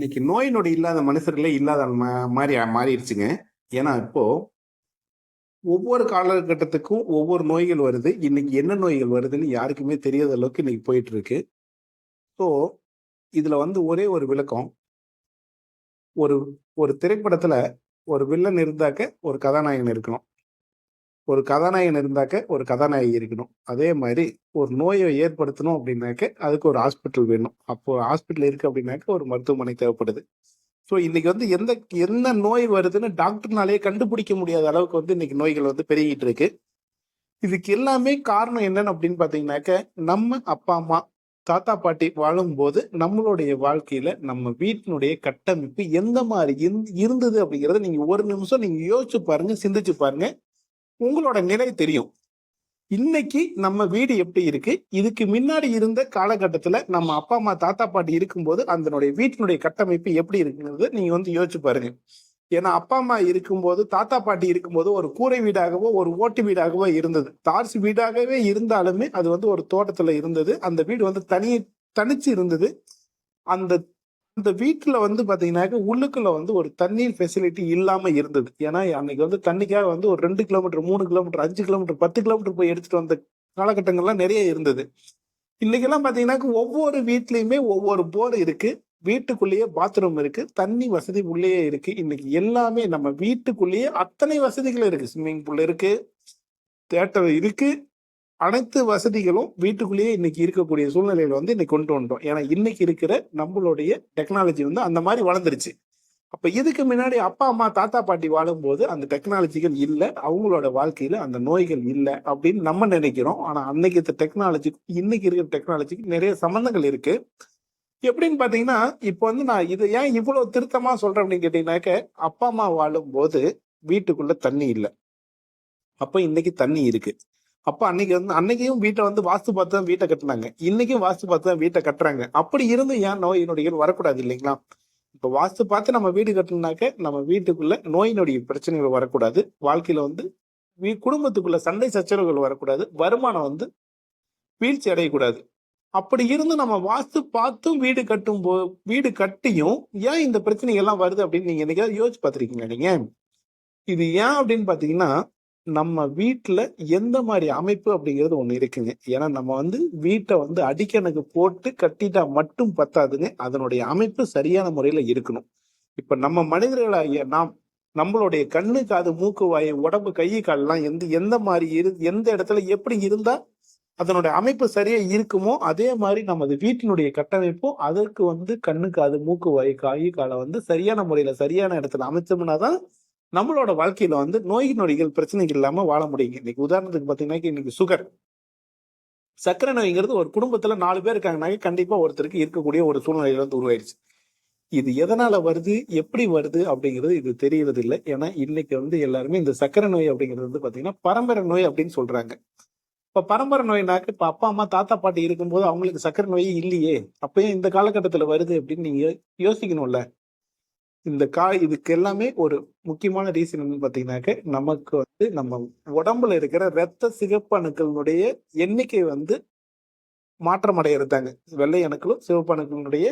இன்னைக்கு நோய் நொடி இல்லாத மனுஷர்களே இல்லாத மாதிரி மாறிடுச்சுங்க. ஏன்னா இப்போ ஒவ்வொரு காலகட்டத்துக்கும் ஒவ்வொரு நோய்கள் வருது. இன்னைக்கு என்ன நோய்கள் வருதுன்னு யாருக்குமே தெரியாத அளவுக்கு இன்னைக்கு போயிட்டு இருக்கு ஸோ இதுல வந்து ஒரே ஒரு விளக்கம். ஒரு ஒரு திரைப்படத்துல ஒரு வில்லன் இருந்தாக்க ஒரு கதாநாயகன் இருக்கணும். ஒரு கதாநாயகன் இருந்தாக்க ஒரு கதாநாயகி இருக்கணும். அதே மாதிரி ஒரு நோயை ஏற்படுத்தணும் அப்படின்னாக்க அதுக்கு ஒரு ஹாஸ்பிட்டல் வேணும். அப்போ ஹாஸ்பிட்டல் இருக்கு அப்படின்னாக்க ஒரு மருத்துவமனை தேவைப்படுது. ஸோ இன்னைக்கு வந்து எந்த என்ன நோய் வருதுன்னு டாக்டர்னாலே கண்டுபிடிக்க முடியாத அளவுக்கு வந்து இன்னைக்கு நோய்கள் வந்து பெருகிட்டு இருக்கு. இதுக்கு எல்லாமே காரணம் என்னன்னு அப்படின்னு பாத்தீங்கன்னாக்க நம்ம அப்பா அம்மா தாத்தா பாட்டி வாழும்போது நம்மளுடைய வாழ்க்கையில நம்ம வீட்டினுடைய கட்டமைப்பு எந்த மாதிரி இருந்- இருந்தது அப்படிங்கறத நீங்க ஒரு நிமிஷம் நீங்க யோசிச்சு பாருங்க சிந்திச்சு பாருங்க. உங்களோட நிலை தெரியும். இன்னைக்கு நம்ம வீடு எப்படி இருக்கு? இதுக்கு முன்னாடி இருந்த காலகட்டத்துல நம்ம அப்பா அம்மா தாத்தா பாட்டி இருக்கும்போது அதனுடைய வீட்டினுடைய கட்டமைப்பு எப்படி இருக்குங்கிறது நீங்க வந்து யோசிச்சு பாருங்க. ஏன்னா அப்பா அம்மா இருக்கும்போது தாத்தா பாட்டி இருக்கும்போது ஒரு கூரை வீடாகவோ ஒரு ஓட்டு வீடாகவோ இருந்தது. தார்ஸ் வீடாகவே இருந்தாலுமே அது வந்து ஒரு தோட்டத்துல இருந்தது. அந்த வீடு வந்து தனி தனிச்சு இருந்தது. அந்த அந்த வீட்டில் வந்து பார்த்தீங்கன்னாக்க உள்ளுக்குள்ள வந்து ஒரு தண்ணீர் ஃபெசிலிட்டி இல்லாமல் இருந்தது. ஏன்னா அன்னைக்கு வந்து தண்ணிக்காக வந்து ஒரு ரெண்டு கிலோமீட்டர் மூணு கிலோமீட்டர் அஞ்சு கிலோமீட்டர் பத்து கிலோமீட்டர் போய் எடுத்துட்டு வந்த காலகட்டங்கள்லாம் நிறைய இருந்தது. இன்னைக்கெல்லாம் பார்த்தீங்கன்னாக்க ஒவ்வொரு வீட்லேயுமே ஒவ்வொரு போர் இருக்கு. வீட்டுக்குள்ளேயே பாத்ரூம் இருக்கு. தண்ணி வசதி உள்ளேயே இருக்கு. இன்னைக்கு எல்லாமே நம்ம வீட்டுக்குள்ளேயே அத்தனை வசதிகள் இருக்கு. ஸ்விம்மிங் பூல் இருக்கு. தேட்டர் இருக்கு. அனைத்து வசதிகளும் வீட்டுக்குள்ளேயே இன்னைக்கு இருக்கக்கூடிய சூழ்நிலையில வந்து இன்னைக்கு கொண்டு வந்துட்டோம். ஏன்னா இன்னைக்கு இருக்கிற நம்மளுடைய டெக்னாலஜி வந்து அந்த மாதிரி வளர்ந்துருச்சு. அப்ப இதுக்கு முன்னாடி அப்பா அம்மா தாத்தா பாட்டி வாழும்போது அந்த டெக்னாலஜிகள் இல்லை அவங்களோட வாழ்க்கையில அந்த நோய்கள் இல்லை அப்படின்னு நம்ம நினைக்கிறோம். ஆனா அன்னைக்கு இருக்க டெக்னாலஜி இன்னைக்கு இருக்கிற டெக்னாலஜிக்கு நிறைய சம்பந்தங்கள் இருக்கு. எப்படின்னு பாத்தீங்கன்னா இப்போ வந்து நான் இதை ஏன் இவ்வளவு திருத்தமா சொல்றேன் அப்படின்னு கேட்டீங்கன்னாக்க அப்பா அம்மா வாழும் போது வீட்டுக்குள்ள தண்ணி இல்லை. அப்ப இன்னைக்கு தண்ணி இருக்கு. அப்ப அன்னைக்கு வந்து அன்னைக்கும் வீட்டை வந்து வாஸ்து பார்த்து தான் வீட்டை கட்டினாங்க. இன்னைக்கும் வாஸ்து பார்த்து தான் வீட்டை கட்டுறாங்க. அப்படி இருந்து ஏன் நோய் நொடிகள் வரக்கூடாது இல்லைங்களா? இப்ப வாஸ்து பார்த்து நம்ம வீடு கட்டணும்னாக்க நம்ம வீட்டுக்குள்ள நோய் நொடி பிரச்சனைகள் வரக்கூடாது. வாழ்க்கையில வந்து வீ- குடும்பத்துக்குள்ள சண்டை சச்சரவுகள் வரக்கூடாது. வருமானம் வந்து வீழ்ச்சி அடையக்கூடாது. அப்படி இருந்து நம்ம வாஸ்து பார்த்தும் வீடு கட்டும் போ வீடு கட்டியும் ஏன் இந்த பிரச்சனைகள் எல்லாம் வருது அப்படின்னு நீங்க என்னைக்காவது யோசிச்சு பார்த்திருக்கீங்களா நீங்க? இது ஏன் அப்படின்னு பாத்தீங்கன்னா நம்ம வீட்டுல எந்த மாதிரி அமைப்பு அப்படிங்கிறது ஒண்ணு இருக்குங்க. ஏன்னா நம்ம வந்து வீட்டை வந்து அடிக்கணக்கு போட்டு கட்டிட்டா மட்டும் பத்தாதுங்க. அதனுடைய அமைப்பு சரியான முறையில இருக்கணும். இப்ப நம்ம மனிதர்களாகிய நாம் நம்மளுடைய கண்ணு காது மூக்கு வாய் உடம்பு கை கால்லாம் எந்த எந்த மாதிரி இரு எந்த இடத்துல எப்படி இருந்தா அதனுடைய அமைப்பு சரியா இருக்குமோ அதே மாதிரி நமது வீட்டினுடைய கட்டமைப்பும் அதற்கு வந்து கண்ணு காது மூக்கு வாய் காய் காலை வந்து சரியான முறையில சரியான இடத்துல அமைச்சோம்னா தான் நம்மளோட வாழ்க்கையில வந்து நோய் நொடிகள் பிரச்சனைகள் இல்லாம வாழ முடியுங்க. இன்னைக்கு உதாரணத்துக்கு பாத்தீங்கன்னா இன்னைக்கு சுகர் சர்க்கரை நோய்ங்கிறது ஒரு குடும்பத்துல நாலு பேர் இருக்காங்கனாக்க கண்டிப்பா ஒருத்தருக்கு இருக்கக்கூடிய ஒரு சூழ்நிலையில வந்து உருவாயிருச்சு. இது எதனால வருது? எப்படி வருது? அப்படிங்கிறது இது தெரியறது இல்லை ஏன்னா இன்னைக்கு வந்து எல்லாருமே இந்த சக்கரை நோய் அப்படிங்கிறது வந்து பாத்தீங்கன்னா பரம்பரை நோய் அப்படின்னு சொல்றாங்க. இப்ப பரம்பரை நோய்னாக்க இப்ப அப்பா அம்மா தாத்தா பாட்டி இருக்கும்போது அவங்களுக்கு சக்கரை நோயே இல்லையே. அப்பயும் இந்த காலகட்டத்துல வருது அப்படின்னு நீங்க யோசிக்கணும்ல. இந்த கா இதுக்கு எல்லாமே ஒரு முக்கியமான ரீசன் என்னன்னு பாத்தீங்கன்னாக்க நமக்கு வந்து நம்ம உடம்புல இருக்கிற ரத்த சிகப்பு அணுக்களினுடைய எண்ணிக்கை வந்து மாற்றம் அடையிறதாங்க. வெள்ளை அணுக்களும் சிவப்பு அணுக்களினுடைய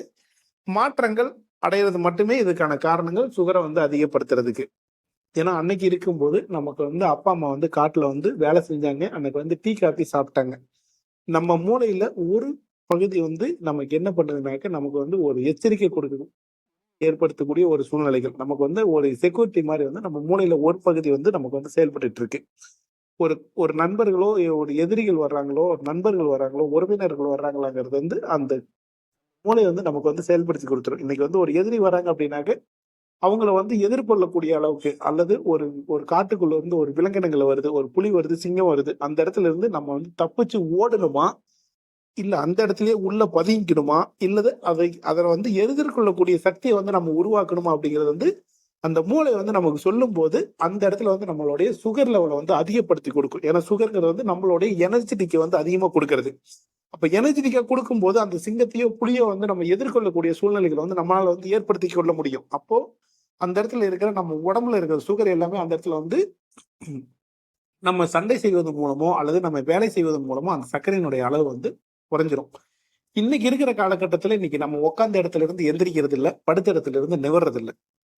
மாற்றங்கள் அடையிறது மட்டுமே இதுக்கான காரணங்கள். சுகரை வந்து அதிகப்படுத்துறதுக்கு. ஏன்னா அன்னைக்கு இருக்கும்போது நமக்கு வந்து அப்பா அம்மா வந்து காட்டுல வந்து வேலை செஞ்சாங்க. அன்னைக்கு வந்து டீ காப்பி சாப்பிட்டாங்க. நம்ம மூளையில ஒரு பகுதி வந்து நமக்கு என்ன பண்ணுதுனாக்க நமக்கு வந்து ஒரு எச்சரிக்கை கொடுக்குது. ஏற்படுத்தக்கூடிய ஒரு சூழ்நிலைகள். நமக்கு வந்து ஒரு செக்யூரிட்டி மாதிரி வந்து நம்ம மூளையில ஒரு பகுதி வந்து நமக்கு வந்து செயல்பட்டு இருக்கு. ஒரு ஒரு நண்பர்களோ ஒரு எதிரிகள் வர்றாங்களோ ஒரு நண்பர்கள் வர்றாங்களோ உறவினர்கள் வர்றாங்களாங்கிறது வந்து அந்த மூளை வந்து நமக்கு வந்து செயல்படுத்தி கொடுத்துரும். இன்னைக்கு வந்து ஒரு எதிரி வராங்க அப்படின்னாக்க அவங்கள வந்து எதிர்கொள்ளக்கூடிய அளவுக்கு அல்லது ஒரு ஒரு காட்டுக்குள்ள இருந்து ஒரு விலங்கினங்கள் வருது ஒரு புலி வருது சிங்கம் வருது அந்த இடத்துல இருந்து நம்ம வந்து தப்பிச்சு ஓடணுமா? இல்ல அந்த இடத்துலயே உள்ள பதுங்கிக்கணுமா இல்லது அதை அதை வந்து எதிர்கொள்ளக்கூடிய சக்தியை வந்து நம்ம உருவாக்கணுமா அப்படிங்கிறது வந்து அந்த மூளை வந்து நமக்கு சொல்லும் போது அந்த இடத்துல வந்து நம்மளுடைய சுகர் லெவலை வந்து அதிகப்படுத்தி கொடுக்கும். ஏன்னா சுகர்ங்கிறது வந்து நம்மளுடைய எனர்ஜெட்டிக்கை வந்து அதிகமா கொடுக்கறது. அப்ப எனர்ஜெட்டிக்கா கொடுக்கும்போது அந்த சிங்கத்தையோ புளியோ வந்து நம்ம எதிர்கொள்ளக்கூடிய சூழ்நிலைகளை வந்து நம்மளால வந்து ஏற்படுத்தி கொள்ள முடியும். அப்போ அந்த இடத்துல இருக்கிற நம்ம உடம்புல இருக்கிற சுகர் எல்லாமே அந்த இடத்துல வந்து நம்ம சண்டை செய்வதன் மூலமோ அல்லது நம்ம வேலை செய்வதன் மூலமோ அந்த சர்க்கரையினுடைய அளவு வந்து குறைஞ்சிரும். இன்னைக்கு இருக்கிற காலகட்டத்துல இன்னைக்கு நம்ம உட்காந்த இடத்துல இருந்து எந்திரிக்கிறது இல்லை படுத்த இடத்துல இருந்து நிவர்றது இல்லை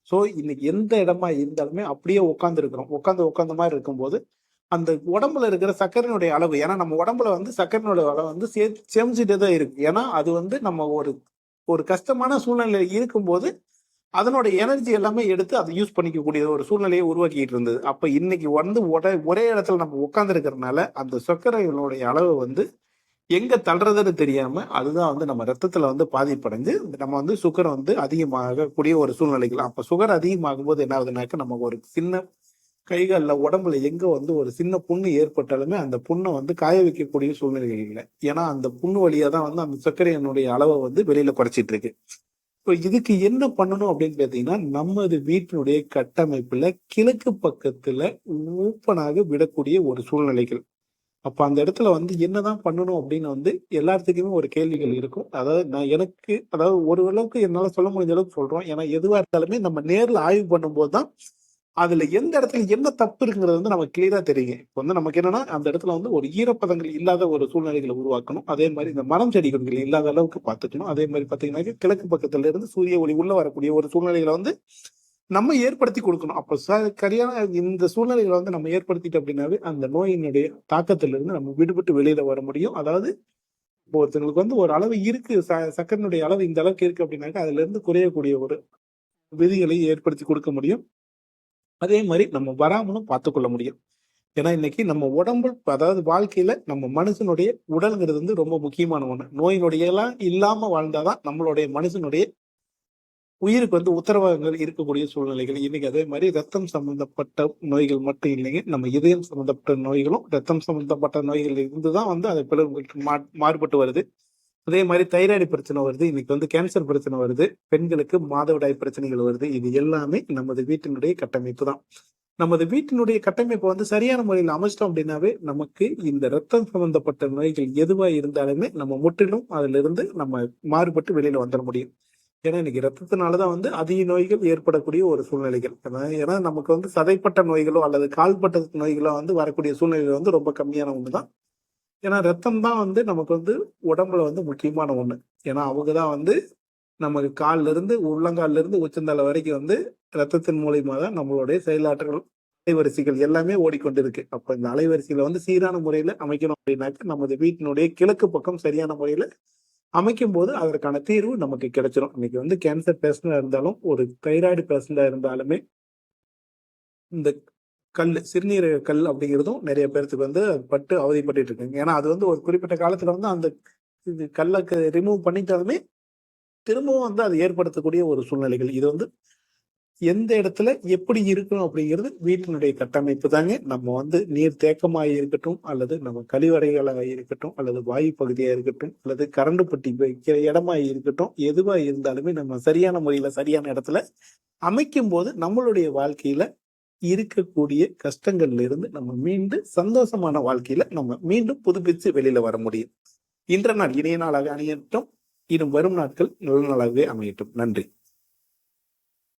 ஸோ இன்னைக்கு எந்த இடமா இருந்தாலுமே அப்படியே உட்கார்ந்து இருக்கிறோம். உட்காந்து உட்காந்த மாதிரி இருக்கும்போது அந்த உடம்புல இருக்கிற சர்க்கரையினுடைய அளவு ஏன்னா நம்ம உடம்புல வந்து சர்க்கரையினுடைய அளவு வந்து சே சேமிச்சுட்டே தான் இருக்கு. ஏன்னா அது வந்து நம்ம ஒரு ஒரு கஷ்டமான சூழ்நிலை இருக்கும்போது அதனோட எனர்ஜி எல்லாமே எடுத்து அதை யூஸ் பண்ணிக்கக்கூடிய ஒரு சூழ்நிலையை உருவாக்கிட்டு இருந்தது. அப்போ இன்னைக்கு வந்து ஒரே ஒரே இடத்துல நம்ம உட்காந்துருக்கிறதுனால அந்த சர்க்கரையினுடைய அளவு வந்து எங்க தள்ளுறதுன்னு தெரியாம அதுதான் வந்து நம்ம ரத்தத்துல வந்து பாதிப்படைஞ்சு நம்ம வந்து சுகர் வந்து அதிகமாகக்கூடிய ஒரு சூழ்நிலைகள் அப்ப சுகர் அதிகமாகும் போது என்ன ஆகுதுனாக்க நம்ம ஒரு சின்ன கைகள்ல உடம்புல எங்க வந்து ஒரு சின்ன புண்ணு ஏற்பட்டாலுமே அந்த புண்ணை வந்து காய வைக்கக்கூடிய சூழ்நிலைகள் இல்லை. ஏன்னா அந்த புண்ணு வழியா தான் வந்து அந்த சர்க்கரையினுடைய அளவை வந்து வெளியில குறைச்சிட்டு இருக்கு. இப்போ இதுக்கு என்ன பண்ணணும் அப்படின்னு பார்த்தீங்கன்னா நமது வீட்டினுடைய கட்டமைப்புல கிழக்கு பக்கத்துல ஓப்பனாக விடக்கூடிய ஒரு சூழ்நிலைகள். அப்ப அந்த இடத்துல வந்து என்னதான் பண்ணணும் அப்படின்னு வந்து எல்லாத்துக்குமே ஒரு கேள்விகள் இருக்கும். அதாவது நான் எனக்கு அதாவது ஒரு அளவுக்கு என்னால சொல்ல முடிஞ்ச அளவுக்கு சொல்றோம். ஏன்னா எதுவா இருந்தாலுமே நம்ம நேர்ல ஆய்வு பண்ணும்போது தான் அதுல எந்த இடத்துல என்ன தப்பு இருக்குங்கிறது வந்து நமக்கு கிளியரா தெரியும் இப்போ வந்து நமக்கு என்னன்னா அந்த இடத்துல வந்து ஒரு ஈரப்பதங்கள் இல்லாத ஒரு சூழ்நிலைகளை உருவாக்கணும். அதே மாதிரி இந்த மரம் செடி கொடிகள் இல்லாத அளவுக்கு பார்த்துக்கணும். அதே மாதிரி பாத்தீங்கன்னா கிழக்கு பக்கத்துல இருந்து சூரிய ஒளி உள்ள வரக்கூடிய ஒரு சூழ்நிலைகளை வந்து நம்ம ஏற்படுத்தி கொடுக்கணும். அப்ப சரியான இந்த சூழ்நிலைகளை வந்து நம்ம ஏற்படுத்திட்டோம் அப்படின்னாவே அந்த நோயினுடைய தாக்கத்திலிருந்து நம்ம விடுபட்டு வெளியில வர முடியும். அதாவது ஒருத்தங்களுக்கு வந்து ஒரு அளவு இருக்கு. ச- சக்கரனுடைய அளவு இந்த அளவுக்கு இருக்கு அப்படின்னாக்கா அதுல இருந்து குறையக்கூடிய ஒரு விதிகளை ஏற்படுத்தி கொடுக்க முடியும். அதே மாதிரி நம்ம வராமலும் பார்த்துக்கொள்ள முடியும். ஏன்னா இன்னைக்கு நம்ம உடம்பு அதாவது வாழ்க்கையில நம்ம மனுஷனுடைய உடல்ங்கிறது வந்து ரொம்ப முக்கியமான ஒண்ணு. நோயினுடைய எல்லாம் இல்லாம வாழ்ந்தாதான் நம்மளுடைய மனுஷனுடைய உயிருக்கு வந்து உத்தரவாதங்கள் இருக்கக்கூடிய சூழ்நிலைகள். இன்னைக்கு அதே மாதிரி ரத்தம் சம்பந்தப்பட்ட நோய்கள் மட்டும் இல்லைங்க. நம்ம இதயம் சம்பந்தப்பட்ட நோய்களும் ரத்தம் சம்பந்தப்பட்ட நோய்கள் இருந்துதான் வந்து அது பிளவுகளுக்கு மா- மாறுபட்டு வருது. அதே மாதிரி தைராய்டு பிரச்சனை வருது. இன்னைக்கு வந்து கேன்சர் பிரச்சனை வருது. பெண்களுக்கு மாதவிடாய் பிரச்சனைகள் வருது. இது எல்லாமே நமது வீட்டினுடைய கட்டமைப்பு தான். நமது வீட்டினுடைய கட்டமைப்பை வந்து சரியான முறையில் அமைச்சிட்டோம் அப்படின்னாவே நமக்கு இந்த ரத்தம் சம்பந்தப்பட்ட நோய்கள் எதுவா இருந்தாலுமே நம்ம முற்றிலும் அதுல இருந்து நம்ம மாறுபட்டு வெளியில வந்துட முடியும். ஏன்னா இன்னைக்கு ரத்தத்தினாலதான் வந்து அதிக நோய்கள் ஏற்படக்கூடிய ஒரு சூழ்நிலைகள். ஏன்னா- ஏன்னா நமக்கு வந்து சதைப்பட்ட நோய்களோ அல்லது கால்பட்ட நோய்களோ வந்து வரக்கூடிய சூழ்நிலைகள் வந்து ரொம்ப கம்மியான ஒண்ணுதான் ஏன்னா ரத்தம் தான் வந்து நமக்கு வந்து உடம்புல வந்து முக்கியமான ஒண்ணு. ஏன்னா அவங்க தான் வந்து நமக்கு கால்ல இருந்து உள்ளங்கால்ல இருந்து உச்சந்தலை வரைக்கும் வந்து ரத்தத்தின் மூலியமா தான் நம்மளுடைய செயலாற்றல் அலைவரிசைகள் எல்லாமே ஓடிக்கொண்டிருக்கு. அப்ப இந்த அலைவரிசையில வந்து சீரான முறையில அமைக்கணும் அப்படின்னாக்க நமது வீட்டினுடைய கிழக்கு பக்கம் சரியான முறையில அமைக்கும் போது அதற்கான தீர்வு நமக்கு கிடைச்சிரும். இன்னைக்கு வந்து கேன்சர் பேஷண்டா இருந்தாலும் ஒரு தைராய்டு பேஷண்டா இருந்தாலுமே இந்த கல் சிறுநீரக கல் அப்படிங்கிறதும் நிறைய பேர்த்துக்கு வந்து பட்டு அவதிப்பட்டு இருக்குங்க. ஏன்னா அது வந்து ஒரு குறிப்பிட்ட காலத்துல வந்து அந்த இது கல்லை ரிமூவ் பண்ணிட்டாலுமே திரும்பவும் வந்து அது ஏற்படுத்தக்கூடிய ஒரு சூழ்நிலைகள். இது வந்து எந்த இடத்துல எப்படி இருக்கணும் அப்படிங்கிறது வீட்டினுடைய கட்டமைப்பு தாங்க நம்ம வந்து நீர் தேக்கமாக இருக்கட்டும் அல்லது நம்ம கழிவறைகளாக இருக்கட்டும் அல்லது வாயு பகுதியாக இருக்கட்டும் அல்லது கரண்டு பட்டி வைக்கிற இடமா இருக்கட்டும் எதுவாக இருந்தாலுமே நம்ம சரியான முறையில் சரியான இடத்துல அமைக்கும் போது நம்மளுடைய வாழ்க்கையில இருக்கக்கூடிய கஷ்டங்கள்ல இருந்து நம்ம மீண்டு சந்தோஷமான வாழ்க்கையில நம்ம மீண்டும் புதுப்பித்து வெளியில வர முடியும். இன்ற நாள் இணைய நாளாக அணியட்டும். இன்னும் வரும் நாட்கள் நல்ல நாளாகவே அமையட்டும். நன்றி.